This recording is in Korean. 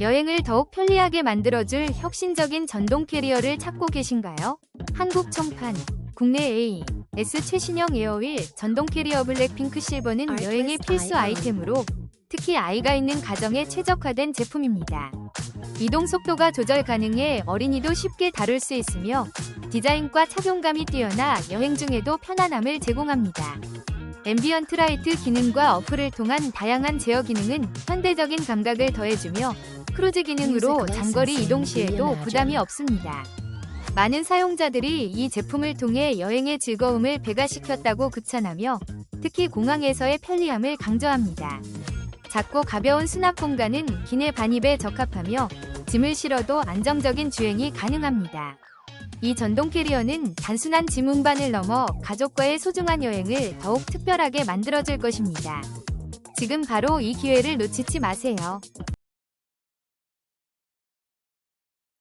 여행을 더욱 편리하게 만들어줄 혁신적인 전동 캐리어를 찾고 계신가요? 한국 청판, 국내 A, S 최신형 에어윌 전동 캐리어 블랙 핑크 실버는 Artlist 여행의 필수. 아이템으로 특히 아이가 있는 가정에 최적화된 제품입니다. 이동 속도가 조절 가능해 어린이도 쉽게 다룰 수 있으며 디자인과 착용감이 뛰어나 여행 중에도 편안함을 제공합니다. 앰비언트 라이트 기능과 어플을 통한 다양한 제어 기능은 현대적인 감각을 더해주며 크루즈 기능으로 장거리 이동 시에도. 부담이 없습니다. 많은 사용자들이 이 제품을 통해 여행의 즐거움을 배가시켰다고 극찬하며 특히 공항에서의 편리함을 강조합니다. 작고 가벼운 수납 공간은 기내 반입에 적합하며 짐을 실어도 안정적인 주행이 가능합니다. 이 전동 캐리어는 단순한 짐 운반을 넘어 가족과의 소중한 여행을 더욱 특별하게 만들어줄 것입니다. 지금 바로 이 기회를 놓치지 마세요.